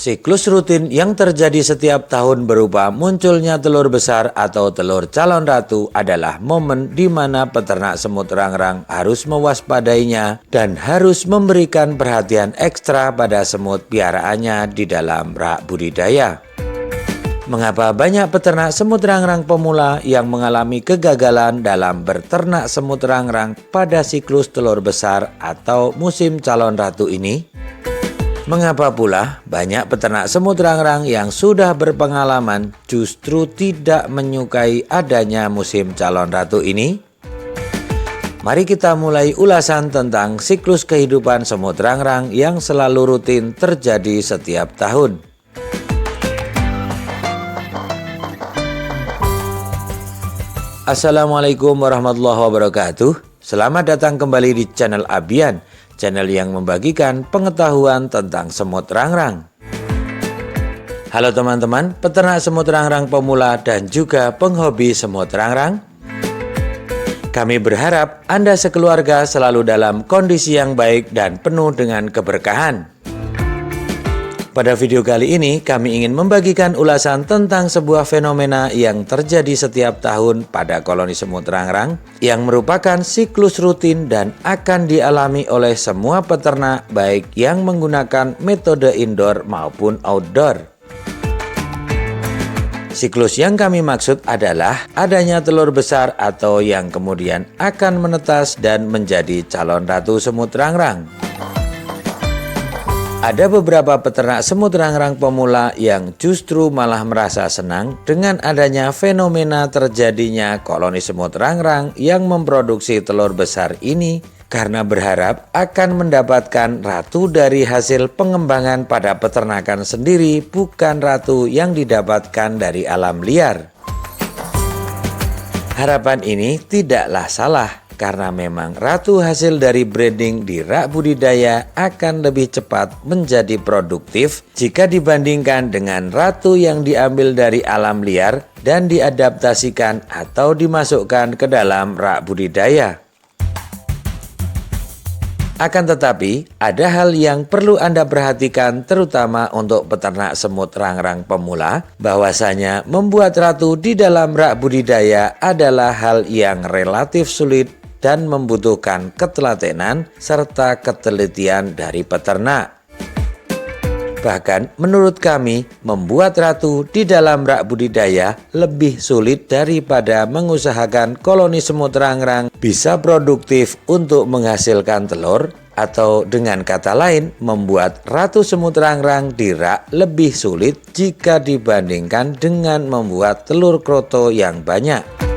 Siklus rutin yang terjadi setiap tahun berupa munculnya telur besar atau telur calon ratu adalah momen di mana peternak semut rangrang harus mewaspadainya dan harus memberikan perhatian ekstra pada semut piaraannya di dalam rak budidaya. Mengapa banyak peternak semut rangrang pemula yang mengalami kegagalan dalam berternak semut rangrang pada siklus telur besar atau musim calon ratu ini? Mengapa pula banyak peternak semut rangrang yang sudah berpengalaman justru tidak menyukai adanya musim calon ratu ini? Mari kita mulai ulasan tentang siklus kehidupan semut rangrang yang selalu rutin terjadi setiap tahun. Assalamualaikum warahmatullahi wabarakatuh. Selamat datang kembali di channel Abian channel yang membagikan pengetahuan tentang semut rangrang. Halo teman-teman, peternak semut rangrang pemula dan juga penghobi semut rangrang. Kami berharap Anda sekeluarga selalu dalam kondisi yang baik dan penuh dengan keberkahan. Pada video kali ini, kami ingin membagikan ulasan tentang sebuah fenomena yang terjadi setiap tahun pada koloni semut rangrang yang merupakan siklus rutin dan akan dialami oleh semua peternak baik yang menggunakan metode indoor maupun outdoor. Siklus yang kami maksud adalah adanya telur besar atau yang kemudian akan menetas dan menjadi calon ratu semut rangrang. Ada beberapa peternak semut rangrang pemula yang justru malah merasa senang dengan adanya fenomena terjadinya koloni semut rangrang yang memproduksi telur besar ini karena berharap akan mendapatkan ratu dari hasil pengembangan pada peternakan sendiri bukan ratu yang didapatkan dari alam liar. Harapan ini tidaklah salah karena memang ratu hasil dari breeding di rak budidaya akan lebih cepat menjadi produktif jika dibandingkan dengan ratu yang diambil dari alam liar dan diadaptasikan atau dimasukkan ke dalam rak budidaya. Akan tetapi, ada hal yang perlu Anda perhatikan terutama untuk peternak semut rangrang pemula, bahwasanya membuat ratu di dalam rak budidaya adalah hal yang relatif sulit dan membutuhkan ketelatenan serta ketelitian dari peternak. Bahkan menurut kami, membuat ratu di dalam rak budidaya lebih sulit daripada mengusahakan koloni semut rangrang bisa produktif untuk menghasilkan telur atau dengan kata lain membuat ratu semut rangrang di rak lebih sulit jika dibandingkan dengan membuat telur kroto yang banyak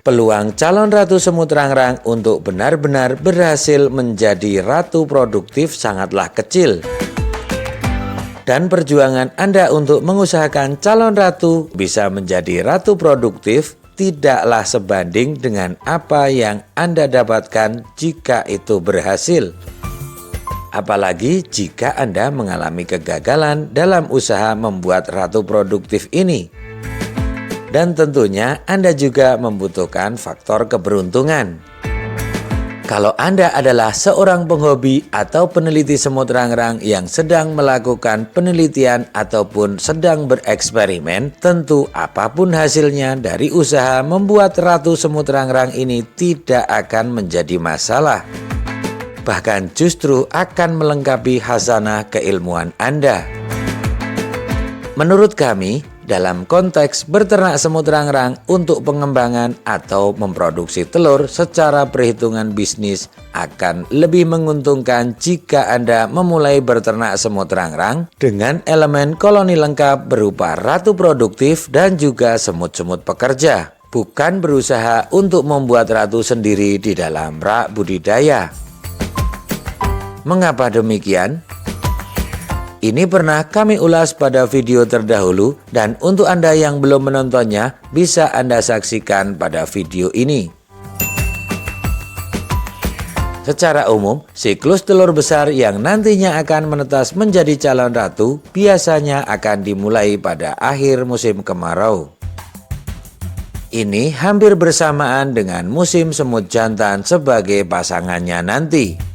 peluang calon ratu semut rangrang untuk benar-benar berhasil menjadi ratu produktif sangatlah kecil. Dan perjuangan Anda untuk mengusahakan calon ratu bisa menjadi ratu produktif tidaklah sebanding dengan apa yang Anda dapatkan jika itu berhasil. Apalagi jika Anda mengalami kegagalan dalam usaha membuat ratu produktif ini dan tentunya Anda juga membutuhkan faktor keberuntungan. Kalau Anda adalah seorang penghobi atau peneliti semut rangrang yang sedang melakukan penelitian ataupun sedang bereksperimen, tentu apa pun hasilnya dari usaha membuat ratu semut rangrang ini tidak akan menjadi masalah. Bahkan justru akan melengkapi hasanah keilmuan Anda. Menurut kami, dalam konteks berternak semut rangrang untuk pengembangan atau memproduksi telur secara perhitungan bisnis akan lebih menguntungkan jika Anda memulai berternak semut rangrang dengan elemen koloni lengkap berupa ratu produktif dan juga semut-semut pekerja, bukan berusaha untuk membuat ratu sendiri di dalam rak budidaya. Mengapa demikian? Ini pernah kami ulas pada video terdahulu dan untuk Anda yang belum menontonnya bisa Anda saksikan pada video ini. Secara umum, siklus telur besar yang nantinya akan menetas menjadi calon ratu biasanya akan dimulai pada akhir musim kemarau. Ini hampir bersamaan dengan musim semut jantan sebagai pasangannya nanti.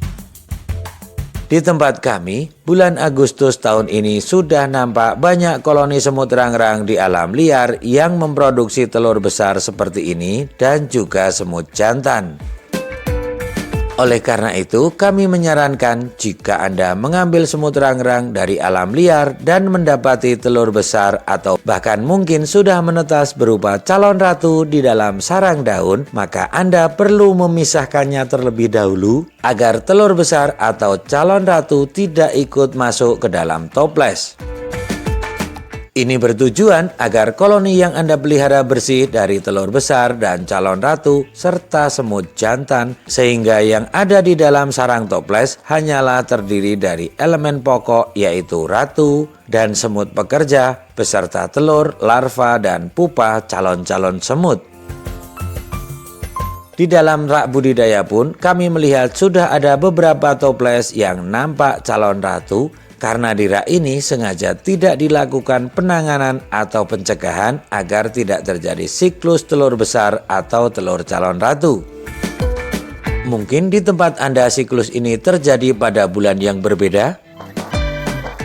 Di tempat kami, bulan Agustus tahun ini sudah nampak banyak koloni semut rangrang di alam liar yang memproduksi telur besar seperti ini dan juga semut jantan. Oleh karena itu, kami menyarankan jika Anda mengambil semut rangrang dari alam liar dan mendapati telur besar atau bahkan mungkin sudah menetas berupa calon ratu di dalam sarang daun, maka Anda perlu memisahkannya terlebih dahulu agar telur besar atau calon ratu tidak ikut masuk ke dalam toples. Ini bertujuan agar koloni yang Anda pelihara bersih dari telur besar dan calon ratu serta semut jantan sehingga yang ada di dalam sarang toples hanyalah terdiri dari elemen pokok yaitu ratu dan semut pekerja beserta telur, larva, dan pupa calon-calon semut. Di dalam rak budidaya pun kami melihat sudah ada beberapa toples yang nampak calon ratu karena di rak ini sengaja tidak dilakukan penanganan atau pencegahan agar tidak terjadi siklus telur besar atau telur calon ratu. Mungkin di tempat Anda siklus ini terjadi pada bulan yang berbeda?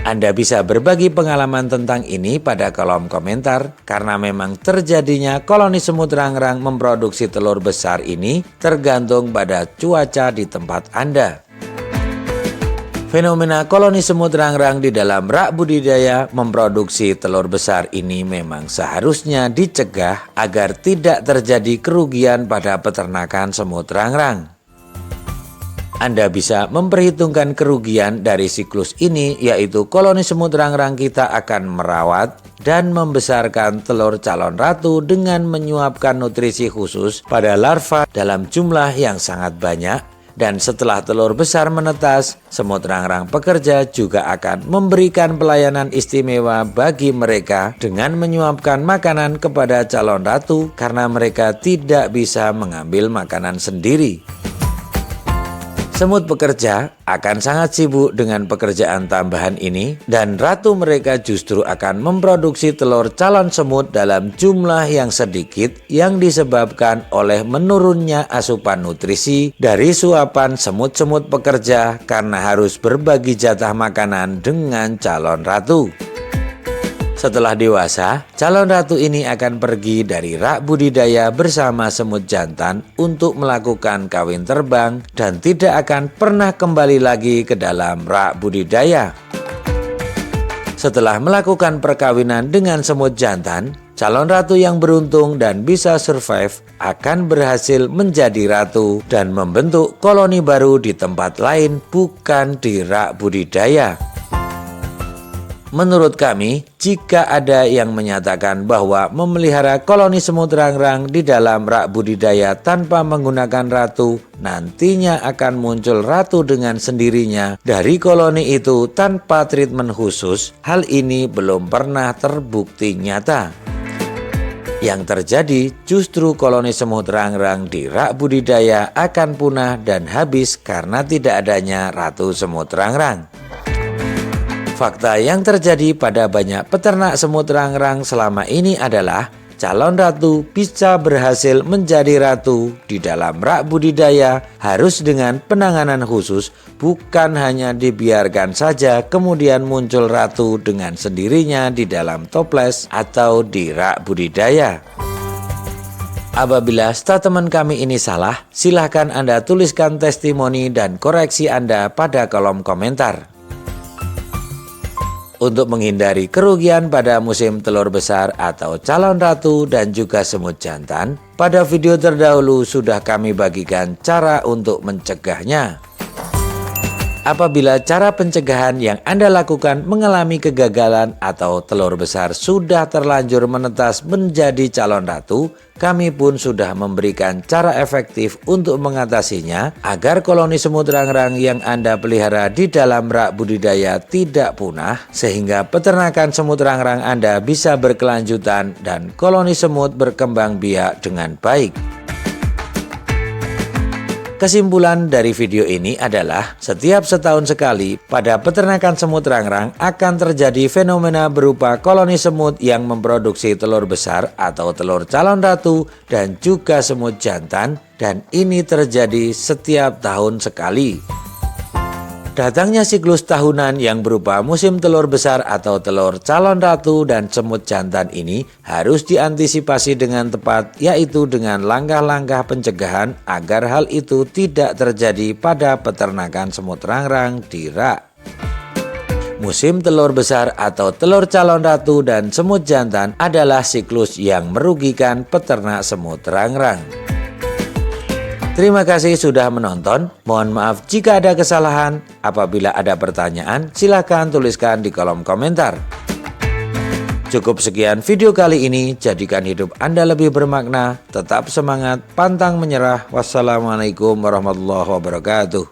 Anda bisa berbagi pengalaman tentang ini pada kolom komentar karena memang terjadinya koloni semut rangrang memproduksi telur besar ini tergantung pada cuaca di tempat Anda. Fenomena koloni semut rangrang di dalam rak budidaya memproduksi telur besar ini memang seharusnya dicegah agar tidak terjadi kerugian pada peternakan semut rangrang. Anda bisa memperhitungkan kerugian dari siklus ini yaitu koloni semut rangrang kita akan merawat dan membesarkan telur calon ratu dengan menyuapkan nutrisi khusus pada larva dalam jumlah yang sangat banyak dan setelah telur besar menetas, semut rangrang pekerja juga akan memberikan pelayanan istimewa bagi mereka dengan menyuapkan makanan kepada calon ratu karena mereka tidak bisa mengambil makanan sendiri. Semut pekerja akan sangat sibuk dengan pekerjaan tambahan ini dan ratu mereka justru akan memproduksi telur calon semut dalam jumlah yang sedikit yang disebabkan oleh menurunnya asupan nutrisi dari suapan semut-semut pekerja karena harus berbagi jatah makanan dengan calon ratu. Setelah dewasa, calon ratu ini akan pergi dari rak budidaya bersama semut jantan untuk melakukan kawin terbang dan tidak akan pernah kembali lagi ke dalam rak budidaya. Setelah melakukan perkawinan dengan semut jantan, calon ratu yang beruntung dan bisa survive akan berhasil menjadi ratu dan membentuk koloni baru di tempat lain bukan di rak budidaya. Menurut kami, jika ada yang menyatakan bahwa memelihara koloni semut rangrang di dalam rak budidaya tanpa menggunakan ratu, nantinya akan muncul ratu dengan sendirinya dari koloni itu tanpa treatment khusus, hal ini belum pernah terbukti nyata. Yang terjadi justru koloni semut rangrang di rak budidaya akan punah dan habis karena tidak adanya ratu semut rangrang. Fakta yang terjadi pada banyak peternak semut rangrang selama ini adalah calon ratu bisa berhasil menjadi ratu di dalam rak budidaya harus dengan penanganan khusus bukan hanya dibiarkan saja kemudian muncul ratu dengan sendirinya di dalam toples atau di rak budidaya. Apabila statement kami ini salah, silahkan Anda tuliskan testimoni dan koreksi Anda pada kolom komentar. Untuk menghindari kerugian pada musim telur besar atau calon ratu dan juga semut jantan, pada video terdahulu sudah kami bagikan cara untuk mencegahnya. Apabila cara pencegahan yang Anda lakukan mengalami kegagalan atau telur besar sudah terlanjur menetas menjadi calon ratu, kami pun sudah memberikan cara efektif untuk mengatasinya agar koloni semut rangrang yang Anda pelihara di dalam rak budidaya tidak punah sehingga peternakan semut rangrang Anda bisa berkelanjutan dan koloni semut berkembang biak dengan baik. Kesimpulan dari video ini adalah setiap setahun sekali pada peternakan semut rangrang akan terjadi fenomena berupa koloni semut yang memproduksi telur besar atau telur calon ratu dan juga semut jantan dan ini terjadi setiap tahun sekali. Datangnya siklus tahunan yang berupa musim telur besar atau telur calon ratu dan semut jantan ini harus diantisipasi dengan tepat yaitu dengan langkah-langkah pencegahan agar hal itu tidak terjadi pada peternakan semut rangrang di rak. Musim telur besar atau telur calon ratu dan semut jantan adalah siklus yang merugikan peternak semut rangrang. Terima kasih sudah menonton. Mohon maaf jika ada kesalahan. Apabila ada pertanyaan, silakan tuliskan di kolom komentar. Cukup sekian video kali ini. Jadikan hidup Anda lebih bermakna. Tetap semangat, pantang menyerah. Wassalamualaikum warahmatullahi wabarakatuh.